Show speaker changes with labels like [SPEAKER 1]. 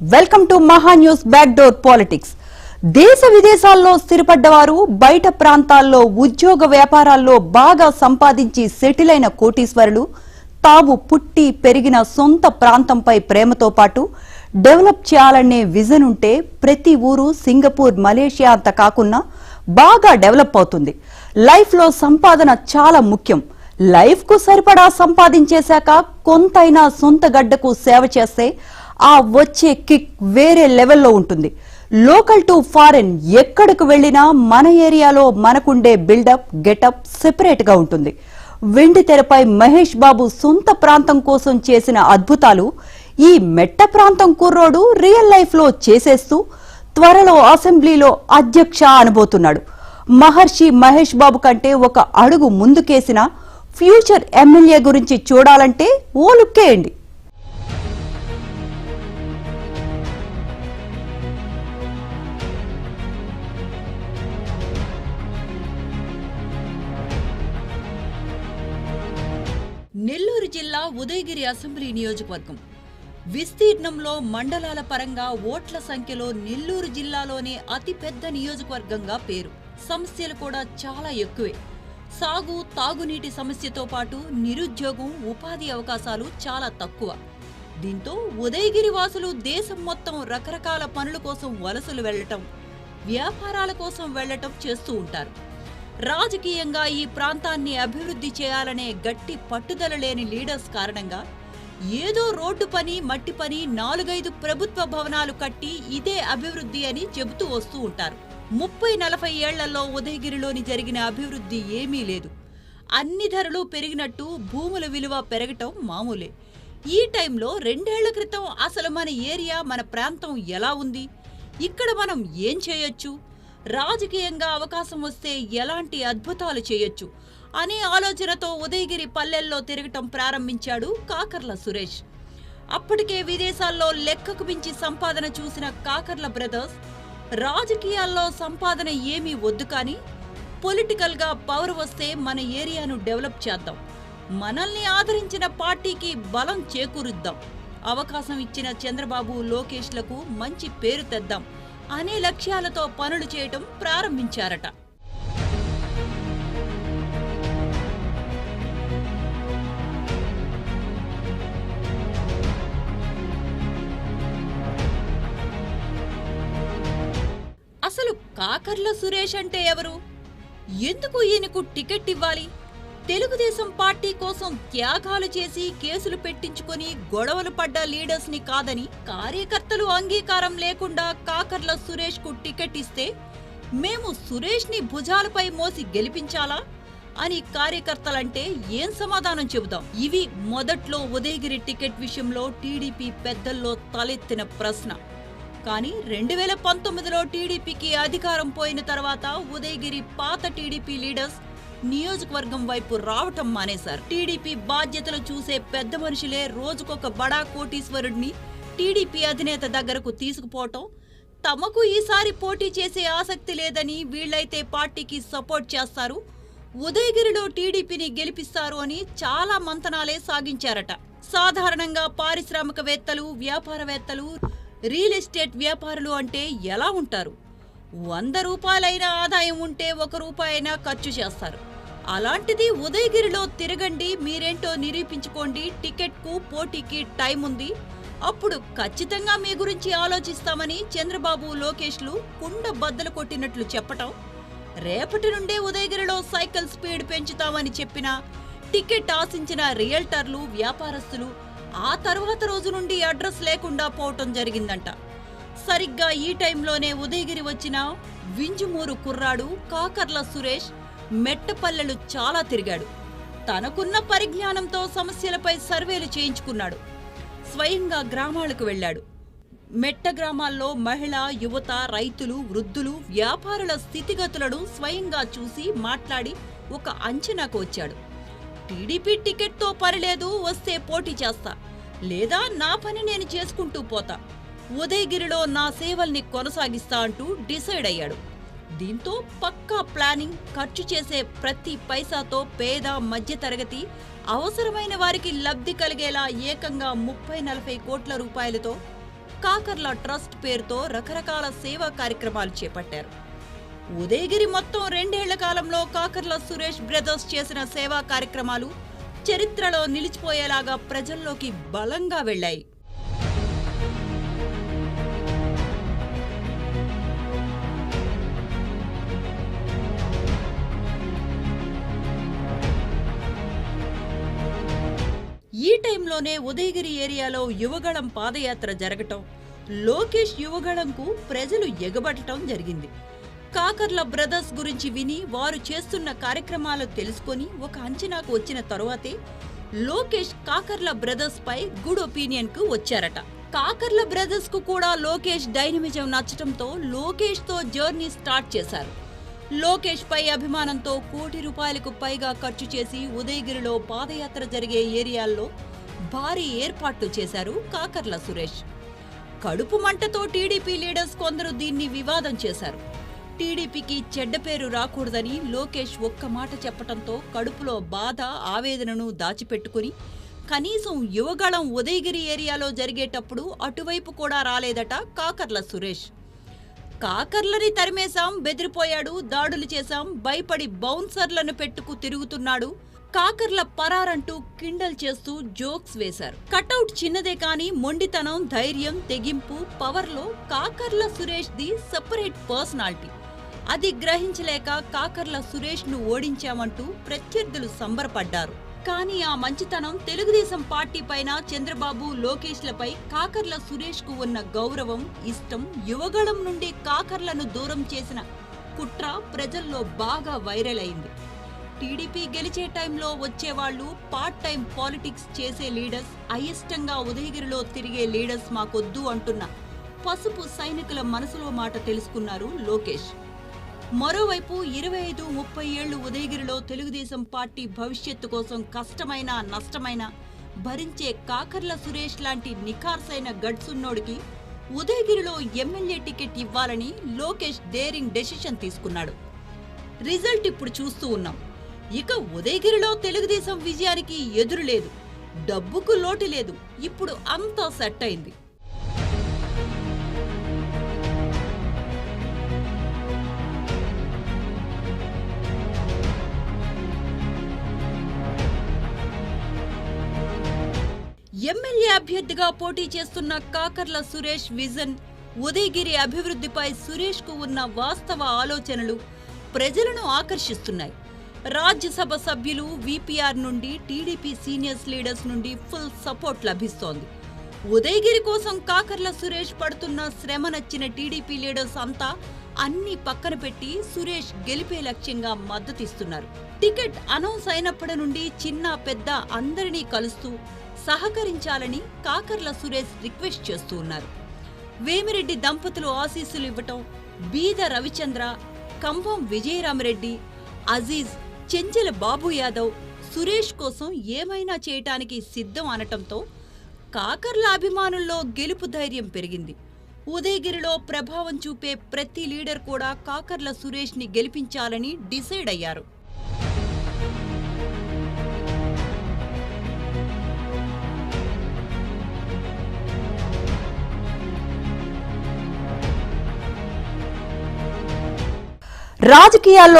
[SPEAKER 1] Welcome to Maha news back door politics. దేశ విదేశాల్లో స్థిరపడ్డవారు బయట ప్రాంతాల్లో ఉద్యోగ వ్యాపారాల్లో బాగా సంపాదించి సెటిల్ అయిన కోటీశ్వరులు తాము పుట్టి పెరిగిన సొంత ప్రాంతంపై ప్రేమతో పాటు డెవలప్ చేయాలనే విజన్ ఉంటే ప్రతి ఊరు సింగపూర్ మలేషియా అంత కాకున్నా బాగా డెవలప్ అవుతుంది. లైఫ్లో సంపాదన చాలా ముఖ్యం. లైఫ్కు సరిపడా సంపాదించేశాక కొంతైనా సొంత గడ్డకు సేవ చేస్తే ఆ వచ్చే కిక్ వేరే లెవెల్లో ఉంటుంది. లోకల్ టు ఫారెన్ ఎక్కడికి వెళ్ళినా మన ఏరియాలో మనకుండే బిల్డప్ గెటప్ సెపరేట్గా ఉంటుంది. వెండి తెరపై మహేష్ బాబు సొంత ప్రాంతం కోసం చేసిన అద్భుతాలు ఈ మెట్ట ప్రాంతం కుర్రోడు రియల్ లైఫ్లో చేసేస్తూ త్వరలో అసెంబ్లీలో అధ్యక్ష అనబోతున్నాడు. మహర్షి మహేష్ బాబు కంటే ఒక అడుగు ముందుకేసిన ఫ్యూచర్ ఎమ్మెల్యే గురించి చూడాలంటే ఓ లుక్కేయండి నెల్లూరు జిల్లా ఉదయగిరి అసెంబ్లీ నియోజకవర్గం. విస్తీర్ణంలో మండలాల పరంగా ఓట్ల సంఖ్యలో నెల్లూరు జిల్లాలోనే అతిపెద్ద నియోజకవర్గంగా పేరు. సమస్యలు కూడా చాలా ఎక్కువే. సాగు తాగునీటి సమస్యతో పాటు నిరుద్యోగం ఉపాధి అవకాశాలు చాలా తక్కువ. దీంతో ఉదయగిరి వాసులు దేశం మొత్తం రకరకాల పనుల కోసం వలసలు వెళ్ళటం వ్యాపారాల కోసం వెళ్ళటం చేస్తూ ఉంటారు. రాజకీయంగా ఈ ప్రాంతాన్ని అభివృద్ధి చేయాలనే గట్టి పట్టుదల లేని లీడర్స్ కారణంగా ఏదో రోడ్డు పని మట్టి పని నాలుగైదు ప్రభుత్వ భవనాలు కట్టి ఇదే అభివృద్ధి అని చెబుతూ వస్తూ ఉంటారు. ముప్పై నలభై ఏళ్ళలో ఉదయగిరిలోని జరిగిన అభివృద్ధి ఏమీ లేదు. అన్ని ధరలు పెరిగినట్టు భూముల విలువ పెరగటం మామూలే. ఈ టైంలో రెండేళ్ళ క్రితం అసలు మన ఏరియా మన ప్రాంతం ఎలా ఉంది? ఇక్కడ మనం ఏం చేయొచ్చు? రాజకీయంగా అవకాశం వస్తే ఎలాంటి అద్భుతాలు చేయొచ్చు? అనే ఆలోచనతో ఉదయగిరి పల్లెల్లో తిరగటం ప్రారంభించాడు కాకర్ల సురేష్. అప్పటికే విదేశాల్లో లెక్కకు మించి సంపాదన చూసిన కాకర్ల బ్రదర్స్ రాజకీయాల్లో సంపాదన ఏమీ వద్దు కానీ పొలిటికల్గా పవర్ వస్తే మన ఏరియాను డెవలప్ చేద్దాం. మనల్ని ఆదరించిన పార్టీకి బలం చేకూరుద్దాం. అవకాశం ఇచ్చిన చంద్రబాబు లోకేష్లకు మంచి పేరు తెద్దాం. అనే లక్ష్యాలతో పనులు చేయటం ప్రారంభించారట. అసలు కాకర్ల సురేష్ అంటే ఎవరు? ఎందుకు ఈయనకు టికెట్ ఇవ్వాలి? తెలుగుదేశం పార్టీ కోసం త్యాగాలు చేసి కేసులు పెట్టించుకొని గొడవలు పడ్డ లీడర్స్ని కాదని కార్యకర్తలు అంగీకారం లేకుండా కాకర్ల సురేష్కు టికెట్ ఇస్తే మేము సురేష్ని భుజాలపై మోసి గెలిపించాలా అని కార్యకర్తలంటే ఏం సమాధానం చెబుదాం ఇవి మొదట్లో ఉదయగిరి టికెట్ విషయంలో టీడీపీ పెద్దల్లో తలెత్తిన ప్రశ్న. కానీ రెండు వేల పంతొమ్మిదిలో టీడీపీకి అధికారం పోయిన తర్వాత ఉదయగిరి పాత టీడీపీ లీడర్స్ నియోజకవర్గం వైపు రావటం మానేశారు. టీడీపీ బాధ్యతలు చూసే పెద్ద మనుషులే రోజుకొక బడా కోటీశ్వరుడిని టీడీపీ అధినేత దగ్గరకు తీసుకుపోవటం. తమకు ఈసారి పోటీ చేసే ఆసక్తి లేదని వీళ్ళైతే పార్టీకి సపోర్ట్ చేస్తారు. ఉదయగిరిలో టీడీపీని గెలిపిస్తారు అని చాలా మంతనాలే సాగించారట. సాధారణంగా పారిశ్రామికవేత్తలు వ్యాపారవేత్తలు రియల్ ఎస్టేట్ వ్యాపారులు అంటే ఎలా ఉంటారు? వంద రూపాయలైన ఆదాయం ఉంటే ఒక రూపాయైనా ఖర్చు చేస్తారు. అలాంటిది ఉదయగిరిలో తిరగండి మీరేంటో నిరూపించుకోండి. టికెట్కు పోటీకి టైం ఉంది. అప్పుడు ఖచ్చితంగా మీ గురించి ఆలోచిస్తామని చంద్రబాబు లోకేష్లు కుండ బద్దలు కొట్టినట్లు చెప్పటం రేపటి నుండే ఉదయగిరిలో సైకిల్ స్పీడ్ పెంచుతామని చెప్పిన టికెట్ ఆశించిన రియల్టర్లు వ్యాపారస్తులు ఆ తర్వాత రోజు నుండి అడ్రస్ లేకుండా పోవటం జరిగిందంట. సరిగ్గా ఈ టైంలోనే ఉదయగిరి వచ్చిన వింజుమూరు కుర్రాడు కాకర్ల సురేష్ మెట్టపల్లెలు చాలా తిరిగాడు. తనకున్న పరిజ్ఞానంతో సమస్యలపై సర్వేలు చేయించుకున్నాడు. స్వయంగా గ్రామాలకు వెళ్ళాడు. మెట్ట గ్రామాల్లో మహిళ యువత రైతులు వృద్ధులు వ్యాపారుల స్థితిగతులను స్వయంగా చూసి మాట్లాడి ఒక అంచనాకు వచ్చాడు. టీడీపీ టికెట్తో పనిలేదు వస్తే పోటీ చేస్తా. లేదా నా పని నేను చేసుకుంటూ పోతా. ఉదయగిరిలో నా సేవల్ని కొనసాగిస్తా అంటూ డిసైడ్ అయ్యాడు. దీంతో పక్కా ప్లానింగ్ ఖర్చు చేసే ప్రతి పైసాతో పేద మధ్యతరగతి అవసరమైన వారికి లబ్ధి కలిగేలా ఏకంగా ముప్పై నలభై కోట్ల రూపాయలతో కాకర్ల ట్రస్ట్ పేరుతో రకరకాల సేవా కార్యక్రమాలు చేపట్టారు. ఉదయగిరి మొత్తం రెండేళ్ళ కాలంలో కాకర్ల సురేష్ బ్రదర్స్ చేసిన సేవా కార్యక్రమాలు చరిత్రలో నిలిచిపోయేలాగా ప్రజల్లోకి బలంగా వెళ్ళాయి. టైంలోనే ఉదయగిరి ఏరియాలో యువగళం పాదయాత్ర జరగటం లోకేష్ యువగళంకు ప్రజలు ఎగబడటం జరిగింది. కాకర్ల బ్రదర్స్ గురించి విని వారు చేస్తున్న కార్యక్రమాలు తెలుసుకొని ఒక అంచనాకు వచ్చిన తరువాతే లోకేష్ కాకర్ల బ్రదర్స్ పై గుడ్ ఒపీనియన్కు వచ్చారట. కాకర్ల బ్రదర్స్కు కూడా లోకేష్ డైనమిజం నచ్చటంతో లోకేష్తో జర్నీ స్టార్ట్ చేశారు. లోకేష్ పై అభిమానంతో కోటి రూపాయలకు పైగా ఖర్చు చేసి ఉదయగిరిలో పాదయాత్ర జరిగే ఏరియాల్లో భారీ ఏర్పాట్లు చేశారు కాకర్ల సురేష్. కడుపు మంటతో టీడీపీ లీడర్స్ కొందరు దీన్ని వివాదం చేశారు. టీడీపీకి చెడ్డ పేరు రాకూడదని లోకేష్ ఒక్క మాట చెప్పటంతో కడుపులో బాధ ఆవేదనను దాచిపెట్టుకుని కనీసం యువగళం ఉదయగిరి ఏరియాలో జరిగేటప్పుడు అటువైపు కూడా రాలేదట కాకర్ల సురేష్. కాకర్లని తరిమేశాం బెదిరిపోయాడు దాడులు చేశాం భయపడి బౌన్సర్లను పెట్టుకు తిరుగుతున్నాడు కాకర్ల పరారంటూ కిండల్ చేస్తూ జోక్స్ వేశారు. కటౌట్ చిన్నదే కాని మొండితనం ధైర్యం తెగింపు పవర్లో Kakarla Suresh the separate personality. అది గ్రహించలేక కాకర్ల సురేష్ను ఓడించామంటూ ప్రత్యర్థులు సంబరపడ్డారు. కానీ ఆ మంచితనం తెలుగుదేశం పార్టీ పైన చంద్రబాబు లోకేష్లపై కాకర్ల సురేష్కు ఉన్న గౌరవం ఇష్టం యువగళం నుండి కాకర్లను దూరం చేసిన కుట్ర ప్రజల్లో బాగా వైరల్ అయింది. టీడీపీ గెలిచే టైంలో వచ్చేవాళ్ళు పార్ట్ టైం పాలిటిక్స్ చేసే లీడర్స్ అయిష్టంగా ఉదయగిరిలో తిరిగే లీడర్స్ మాకొద్దు అంటున్న పసుపు సైనికుల మనసులో మాట తెలుసుకున్నారు లోకేష్. మరోవైపు ఇరవై ఐదు ముప్పై ఏళ్ళు ఉదయగిరిలో తెలుగుదేశం పార్టీ భవిష్యత్తు కోసం కష్టమైన నష్టమైన భరించే కాకర్ల సురేష్ లాంటి నిఖార్సైన గడ్సున్నోడికి ఉదయగిరిలో ఎమ్మెల్యే టికెట్ ఇవ్వాలని లోకేష్ డేరింగ్ డెసిషన్ తీసుకున్నాడు. రిజల్ట్ ఇప్పుడు చూస్తూ ఉన్నాం. ఇక ఉదయగిరిలో తెలుగుదేశం విజయానికి ఎదురు లేదు. డబ్బుకు లోటు లేదు. ఇప్పుడు అంతా సెట్ అయింది. ఎమ్మెల్యే అభ్యర్థిగా పోటీ చేస్తున్న కాకర్ల సురేష్ విజన్ ఉదయగిరి అభివృద్ధిపై సురేష్కు ఉన్న వాస్తవ ఆలోచనలు ప్రజలను ఆకర్షిస్తున్నాయి. రాజ్యసభ సభ్యులు విపిఆర్ నుండి టీడీపీ సీనియర్స్ లీడర్స్ నుండి ఫుల్ సపోర్ట్ లభిస్తోంది. ఉదయగిరి కోసం కాకర్ల సురేష్ పడుతున్న శ్రమ నచ్చిన టీడీపీ లీడర్స్ అంతా అన్ని పక్కన పెట్టి సురేష్ గెలిపే లక్ష్యంగా మద్దతిస్తున్నారు. టికెట్ అనౌన్స్ అయినప్పటి నుండి చిన్న పెద్ద అందరినీ కలుస్తూ సహకరించాలని కాకర్ల సురేష్ రిక్వెస్ట్ చేస్తూ ఉన్నారు. వేమిరెడ్డి దంపతులు ఆశీస్సులు ఇవ్వటం బీద రవిచంద్ర కంభం విజయరామరెడ్డి అజీజ్ చెంచెల బాబు యాదవ్ సురేష్ కోసం ఏమైనా చేయటానికి సిద్ధం అనటంతో కాకర్ల అభిమానుల్లో గెలుపు ధైర్యం పెరిగింది. ఉదయగిరిలో ప్రభావం చూపే ప్రతి లీడర్ కూడా కాకర్ల సురేష్ని గెలిపించాలని డిసైడ్ అయ్యారు.
[SPEAKER 2] రాజకీయాల్లో